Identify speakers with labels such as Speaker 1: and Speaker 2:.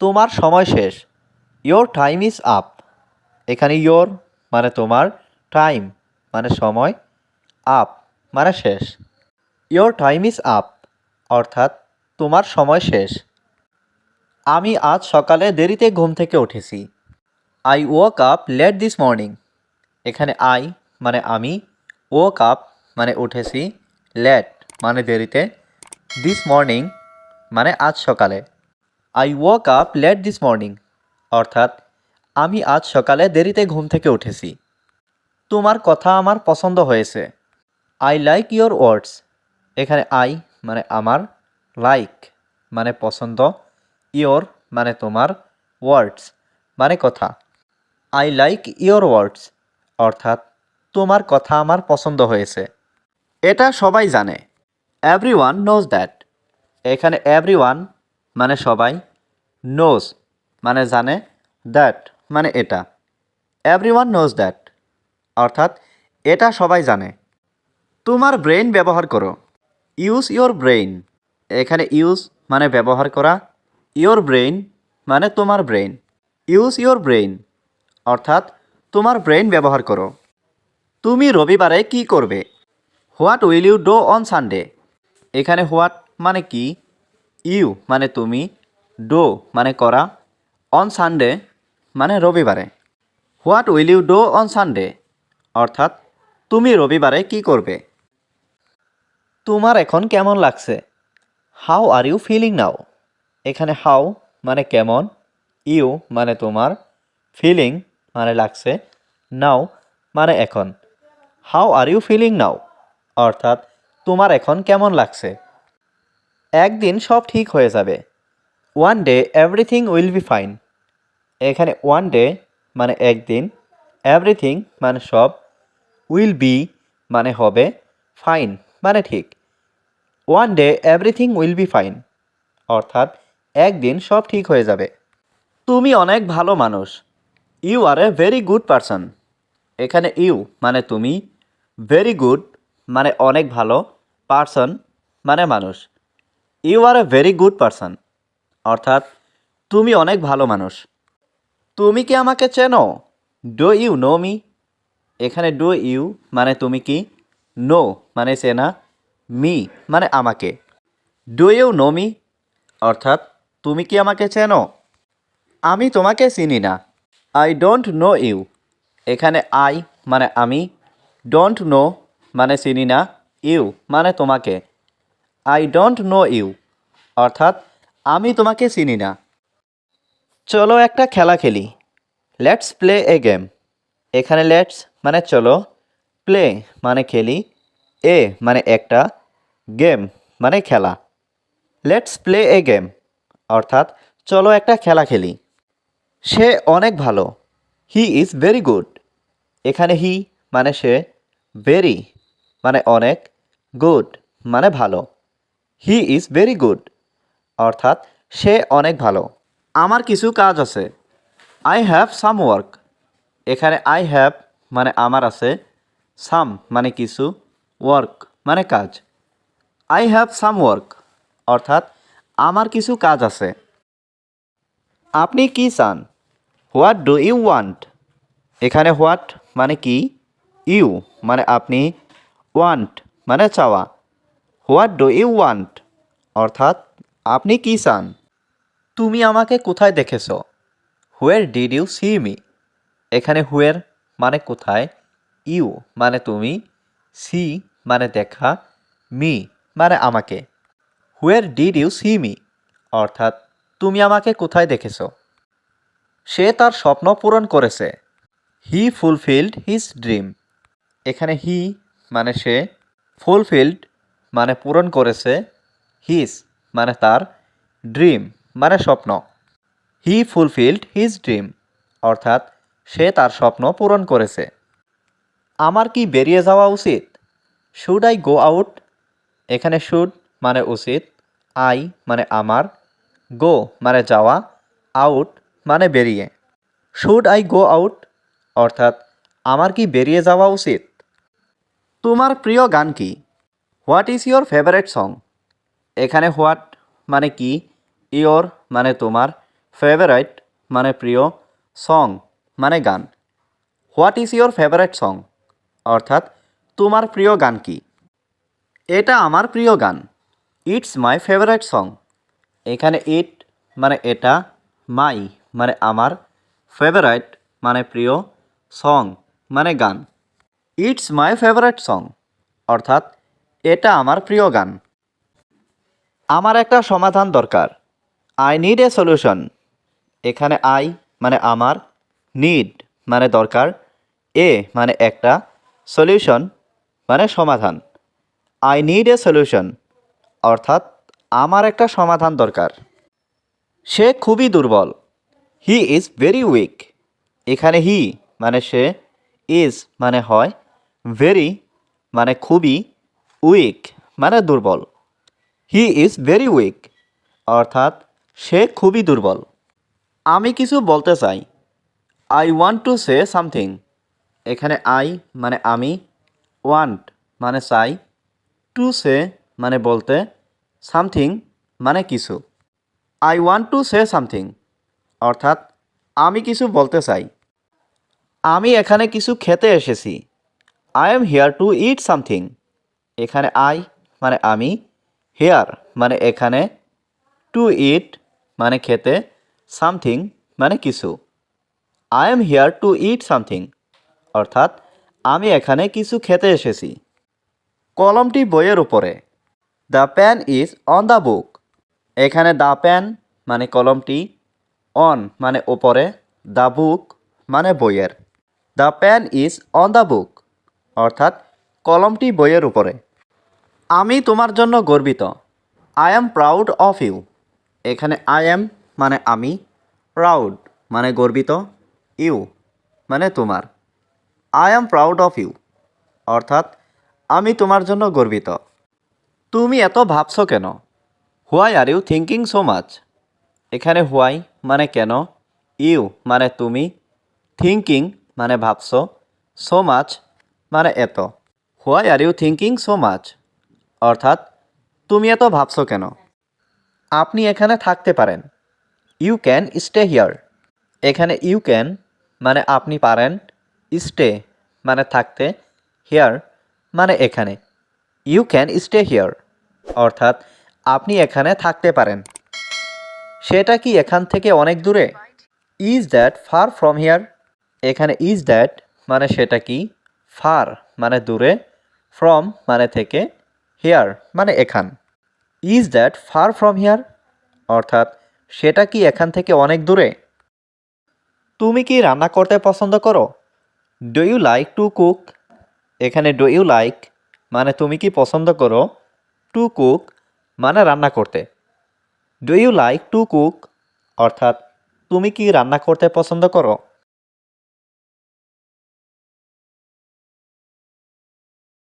Speaker 1: তোমার সময় শেষ। ইয়োর টাইম ইজ আপ এখানে ইয়োর মানে তোমার টাইম মানে সময় আপ মানে শেষ। ইয়োর টাইম ইজ আপ অর্থাৎ তোমার সময় শেষ। আমি আজ সকালে দেরিতে ঘুম থেকে উঠেছি। I wake up late this morning এখানে আই মানে আমি ওক আপ মানে উঠেছি লেট মানে দেরিতে। দিস মর্নিং মানে আজ সকালে। I wake up late this morning অর্থাৎ, আমি আজ সকালে দেরিতে ঘুম থেকে উঠেছি। তোমার কথা আমার পছন্দ হয়েছে। আই লাইক ইয়োর ওয়ার্ডস এখানে আই মানে আমার লাইক মানে পছন্দ ইয়োর মানে তোমার ওয়ার্ডস মানে কথা। আই লাইক ইয়োর ওয়ার্ডস অর্থাৎ, তোমার কথা আমার পছন্দ হয়েছে। এটা সবাই জানে। এভরি ওয়ান নোজ দ্যাট এখানে এভরি ওয়ান মানে সবাই নোজ মানে জানে দ্যাট মানে এটা। এভরি ওয়ান নোজ দ্যাট অর্থাৎ এটা সবাই জানে। তোমার ব্রেন ব্যবহার করো। ইউজ ইয়োর ব্রেইন এখানে ইউজ মানে ব্যবহার করা। ইয়োর ব্রেইন মানে তোমার ব্রেন ইউজ ইয়োর ব্রেইন অর্থাৎ তোমার ব্রেন ব্যবহার করো। তুমি রবিবারে কি করবে? What will you do on Sunday এখানে হোয়াট মানে কি? ইউ মানে তুমি, ডো মানে করা, অন সানডে মানে রবিবারে। What will you do on Sunday? অর্থাৎ, তুমি রবিবারে কি করবে? তোমার এখন কেমন লাগছে? How are you feeling now? এখানে হাউ মানে কেমন, ইউ মানে তোমার, ফিলিং মানে লাগছে, নাও মানে এখন। How are you feeling now? অর্থাৎ, তোমার এখন কেমন লাগছে? একদিন সব ঠিক হয়ে যাবে। One day everything will be fine এখানে ওয়ান ডে মানে একদিন। এভরিথিং মানে সব উইল বি মানে হবে ফাইন মানে ঠিক। One day everything will be fine অর্থাৎ একদিন সব ঠিক হয়ে যাবে। তুমি অনেক ভালো মানুষ। You are a very good person এখানে ইউ মানে তুমি। ভেরি গুড মানে অনেক ভালো পারসন মানে মানুষ। You are a very good person অর্থাৎ, তুমি অনেক ভালো মানুষ। তুমি কি আমাকে চেনো? ডো ইউ নো মি এখানে ডো ইউ মানে তুমি কি? নো মানে চেনা মি মানে আমাকে। ডো ইউ নো মি অর্থাৎ, তুমি কি আমাকে চেনো? আমি তোমাকে চিনি না। আই ডোন্ট নো ইউ এখানে আই মানে আমি। ডোন্ট নো মানে চিনি না। ইউ মানে তোমাকে। আই ডোন্ট নো ইউ অর্থাৎ, আমি তোমাকে চিনি না। চলো একটা খেলা খেলি। লেটস প্লে এ গেম এখানে লেটস মানে চলো। প্লে মানে খেলি। এ মানে একটা। গেম মানে খেলা। লেটস প্লে এ গেম অর্থাৎ, চলো একটা খেলা খেলি। সে অনেক ভালো। হি ইজ ভেরি গুড এখানে হি মানে সে ভেরি মানে অনেক। গুড মানে ভালো। He is very good. অর্থাৎ সে অনেক ভালো। আমার কিছু কাজ আছে। I have some work. এখানে আই হ্যাভ মানে আমার আছে। সাম মানে কিছু। ওয়ার্ক মানে কাজ। I have some work. অর্থাৎ আমার কিছু কাজ আছে। আপনি কি চান? What do you want? এখানে হোয়াট মানে কি? ইউ মানে আপনি ওয়ান্ট মানে চাওয়া। What do you want? অর্থাৎ, আপনি কি চান? তুমি আমাকে কোথায় দেখেছ? Where did you see me এখানে হুয়ের মানে কোথায়? ইউ মানে তুমি? সি মানে দেখা? মি মানে আমাকে? Where did you see me অর্থাৎ, তুমি আমাকে কোথায় দেখেছ? সে তার স্বপ্ন পূরণ করেছে। হি ফুলফিল্ড হিজ ড্রিম এখানে হি মানে সে। ফুলফিল্ড মানে পূরণ করেছে হিজ মানে তার ড্রিম মানে স্বপ্ন। হি ফুলফিল্ড হিজ ড্রিম অর্থাৎ সে তার স্বপ্ন পূরণ করেছে। আমার কি বেরিয়ে যাওয়া উচিত? শুড আই গো আউট এখানে শুড মানে উচিত আই মানে আমার গো মানে যাওয়া আউট মানে বেরিয়ে। শুড আই গো আউট অর্থাৎ, আমার কি বেরিয়ে যাওয়া উচিত? তোমার প্রিয় গান কি? What is your favourite song? এখানে হোয়াট মানে কি? ইয়োর মানে তোমার ফেভারাইট মানে প্রিয়, সং মানে গান। What is your favourite song? অর্থাৎ, তোমার প্রিয় গান কি? এটা আমার প্রিয় গান। It's my favourite song. এখানে ইট মানে এটা, মাই মানে আমার ফেভারাইট মানে প্রিয়, সং মানে গান। It's my favourite song. অর্থাৎ এটা আমার প্রিয় গান। আমার একটা সমাধান দরকার। আই নিড এ সলিউশন এখানে আই মানে আমার নিড মানে দরকার এ মানে একটা সলিউশন মানে সমাধান। আই নিড এ সলিউশন অর্থাৎ আমার একটা সমাধান দরকার। সে খুবই দুর্বল। হি ইজ ভেরি উইক এখানে হি মানে সে ইজ মানে হয় ভেরি মানে খুবই উইক মানে দুর্বল। হি ইজ ভেরি উইক অর্থাৎ সে খুবই দুর্বল। আমি কিছু বলতে চাই। I want to say something এখানে আই মানে আমি। ওয়ান্ট মানে চাই। টু সে মানে বলতে সামথিং মানে কিছু। I want to say something অর্থাৎ আমি কিছু বলতে চাই। আমি এখানে কিছু খেতে এসেছি। I am here to eat something এখানে আই মানে আমি হেয়ার মানে এখানে টু ইট মানে খেতে সামথিং মানে কিছু। I am here to eat something অর্থাৎ, আমি এখানে কিছু খেতে এসেছি। কলমটি বইয়ের উপরে। The pen is on the book এখানে দ্য প্যান মানে কলমটি অন মানে ওপরে দ্য বুক মানে বইয়ের। The pen is on the book অর্থাৎ, কলমটি বইয়ের উপরে। আমি তোমার জন্য গর্বিত। I am proud of you এখানে আই অ্যাম মানে আমি প্রাউড মানে গর্বিত ইউ মানে তোমার। I am proud of you অর্থাৎ, আমি তোমার জন্য গর্বিত। তুমি এত ভাবছ কেন? Why are you thinking so much এখানে হোয়াই মানে কেন ইউ মানে তুমি থিঙ্কিং মানে ভাবছ সো মাচ মানে এত। Why are you thinking so much অর্থাৎ, তুমি এত ভাবছ কেন? আপনি এখানে থাকতে পারেন। ইউ ক্যান স্টে হিয়ার এখানে ইউ ক্যান মানে আপনি পারেন স্টে মানে থাকতে হিয়ার মানে এখানে ইউ ক্যান স্টে হিয়ার অর্থাৎ, আপনি এখানে থাকতে পারেন। সেটা কি এখান থেকে অনেক দূরে? Is that far from here এখানে ইজ দ্যাট মানে সেটা কি? ফার মানে দূরে ফ্রম মানে থেকে হিয়ার মানে এখান। Is that far from here অর্থাৎ, সেটা কি এখান থেকে অনেক দূরে? তুমি কি রান্না করতে পছন্দ করো? Do you like to cook এখানে ডু ইউ লাইক মানে তুমি কি পছন্দ করো? টু কুক মানে রান্না করতে। Do you like to cook অর্থাৎ, তুমি কি রান্না করতে পছন্দ করো?